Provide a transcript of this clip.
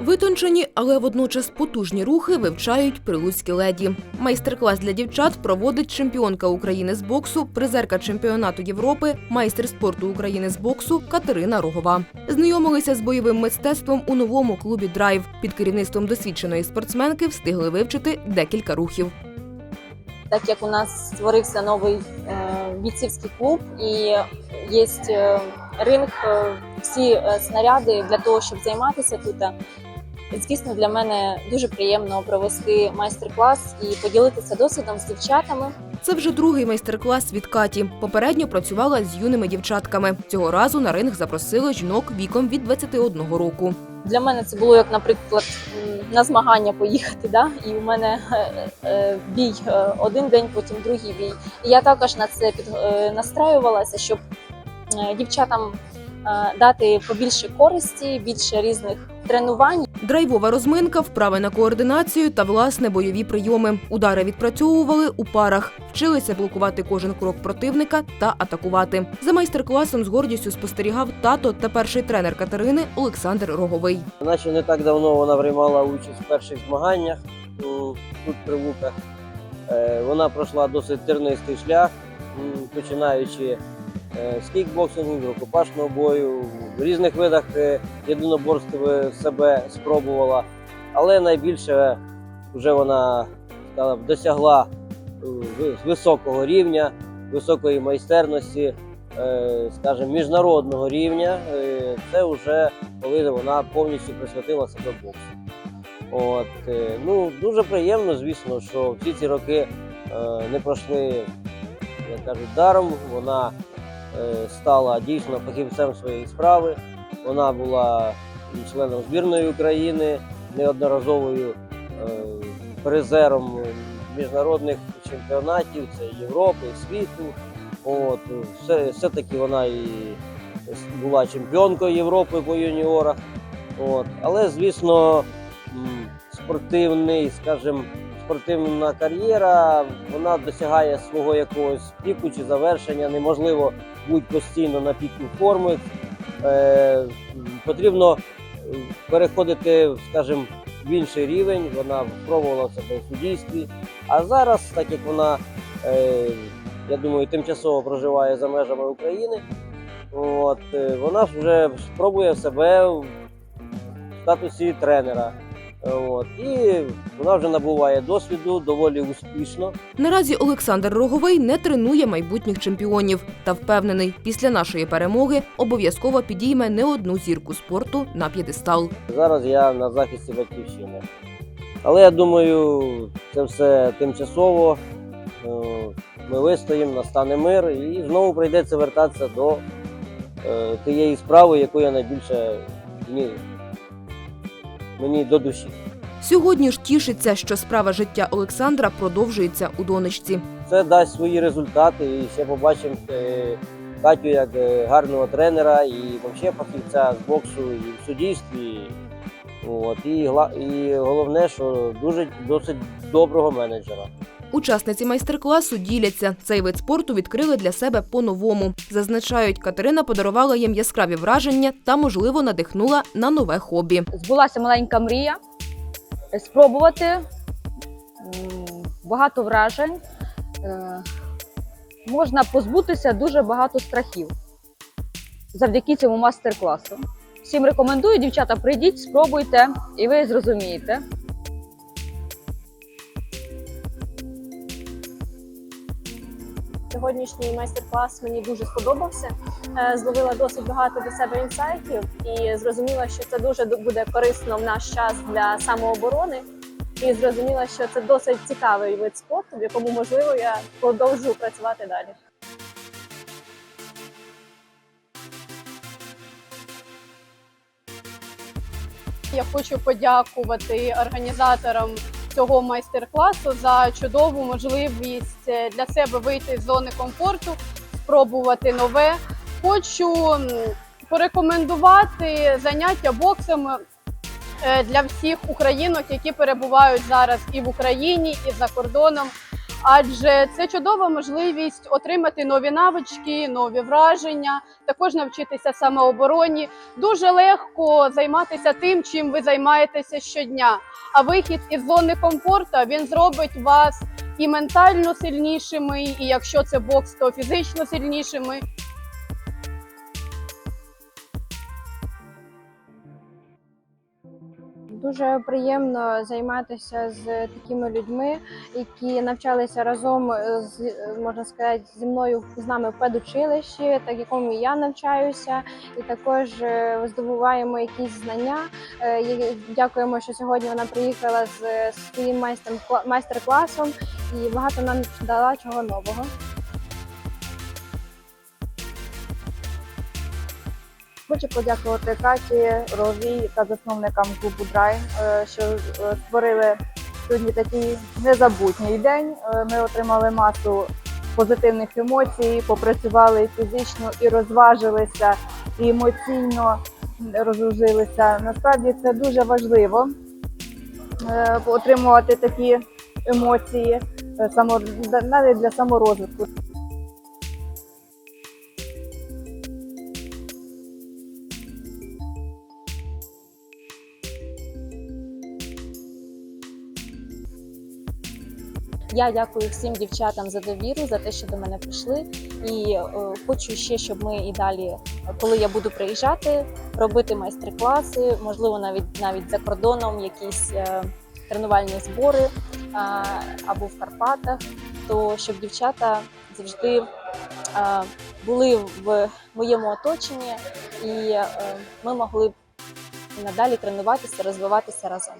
Витончені, але водночас потужні рухи вивчають прилуцькі леді. Майстер-клас для дівчат проводить чемпіонка України з боксу, призерка чемпіонату Європи, майстер спорту України з боксу Катерина Рогова. Знайомилися з бойовим мистецтвом у новому клубі Драйв. Під керівництвом досвідченої спортсменки встигли вивчити декілька рухів. так як у нас створився новий е, бійцівський клуб і є е, ринг, е, всі снаряди для того, щоб займатися тут. Звісно, для мене дуже приємно провести майстер-клас і поділитися досвідом з дівчатами. Це вже другий майстер-клас від Каті. Попередньо працювала з юними дівчатками. Цього разу на ринг запросили жінок віком від 21 року. Для мене це було як, наприклад, на змагання поїхати. Да? І у мене е, е, бій е, один день, потім другий бій. І я також на це під, настраювалася, щоб дівчатам дати побільше користі, більше різних тренувань. Драйвова розминка, вправи на координацію та власне бойові прийоми. Удари відпрацьовували у парах, вчилися блокувати кожен крок противника та атакувати. За майстер-класом з гордістю спостерігав тато та перший тренер Катерини Олександр Роговий. Наче не так давно вона приймала участь в перших змаганнях тут при Луках. Е, Вона пройшла досить тернистий шлях, починаючи з кікбоксингу, рукопашного бою, в різних видах е, єдиноборств е, себе спробувала. Але найбільше вже вона скажімо, досягла е, високого рівня, високої майстерності, е, скажімо, міжнародного рівня. Е, Це вже коли вона повністю присвятила себе боксу. От, е, ну, дуже приємно, звісно, що всі ці роки е, не пройшли, як кажуть, даром. Вона е, стала дійсно фахівцем своєї справи. Вона була членом збірної України, неодноразовою е, призером міжнародних чемпіонатів, це Європи, світу. От, все, все-таки вона і була чемпіонкою Європи по юніорах. От. Але, звісно, спортивний, скажімо, спортивна кар'єра, вона досягає свого якогось піку чи завершення. Неможливо бути постійно на піку форми. Е, потрібно е, переходити, скажімо, в інший рівень. Вона спробувала себе в суддівстві. А зараз, так як вона, е, я думаю, тимчасово проживає за межами України, От, е, вона вже спробує себе в статусі тренера. От, і вона вже набуває досвіду доволі успішно. Наразі Олександр Роговий не тренує майбутніх чемпіонів та впевнений, після нашої перемоги обов'язково підійме не одну зірку спорту на п'єдестал. Зараз я на захисті батьківщини. Але я думаю, це все тимчасово. Е, Ми вистоїмо, настане мир, і знову прийдеться вертатися до е, тієї справи, яку я найбільше мені, мені до душі. Сьогодні ж тішиться, що справа життя Олександра продовжується у донечці. це дасть свої результати. І ще побачимо е, Катю як е, гарного тренера і взагалі фахівця з боксу і в суддівстві. От, і, гла- і головне, що дуже досить доброго менеджера. Учасниці майстер-класу діляться. Цей вид спорту відкрили для себе по-новому. Зазначають, Катерина подарувала їм яскраві враження та, можливо, надихнула на нове хобі. збулася маленька мрія спробувати багато вражень. Е, Можна позбутися дуже багато страхів завдяки цьому мастер-класу. Всім рекомендую, дівчата, прийдіть, спробуйте, і ви зрозумієте. Сьогоднішній майстер-клас мені дуже сподобався. Е, Зловила досить багато до себе інсайтів і зрозуміла, що це дуже буде корисно в наш час для самооборони. І зрозуміла, що це досить цікавий вид спорту, в якому можливо я продовжу працювати далі. Я хочу подякувати організаторам цього майстер-класу за чудову можливість е, для себе вийти з зони комфорту, спробувати нове. Хочу порекомендувати заняття боксом е, для всіх українок, які перебувають зараз і в Україні, і за кордоном. Адже це чудова можливість отримати нові навички, нові враження, також навчитися самообороні. Дуже легко займатися тим, чим ви займаєтеся щодня. А вихід із зони комфорту він зробить вас і ментально сильнішими, і якщо це бокс, то фізично сильнішими. Дуже приємно займатися з такими людьми, які навчалися разом з можна сказати зі мною з нами в педучилищі, так якому я навчаюся, і також е, здобуваємо якісь знання. Е, Дякуємо, що сьогодні вона приїхала з своїм майстром майстер-класом і багато нам дала чого нового. Хочу подякувати Каті Ровій та засновникам клубу Драй, е, що е, створили сьогодні такий незабутній день. Е, Ми отримали масу позитивних емоцій, попрацювали фізично і розважилися, і емоційно розгружилися. Насправді це дуже важливо отримувати такі емоції навіть для саморозвитку. Я дякую всім дівчатам за довіру, за те, що до мене прийшли. І е, хочу ще, щоб ми і далі, коли я буду приїжджати, робити майстер-класи, можливо, навіть навіть за кордоном якісь е, тренувальні збори е, або в Карпатах, то щоб дівчата завжди були в моєму оточенні, і ми могли б надалі тренуватися, розвиватися разом.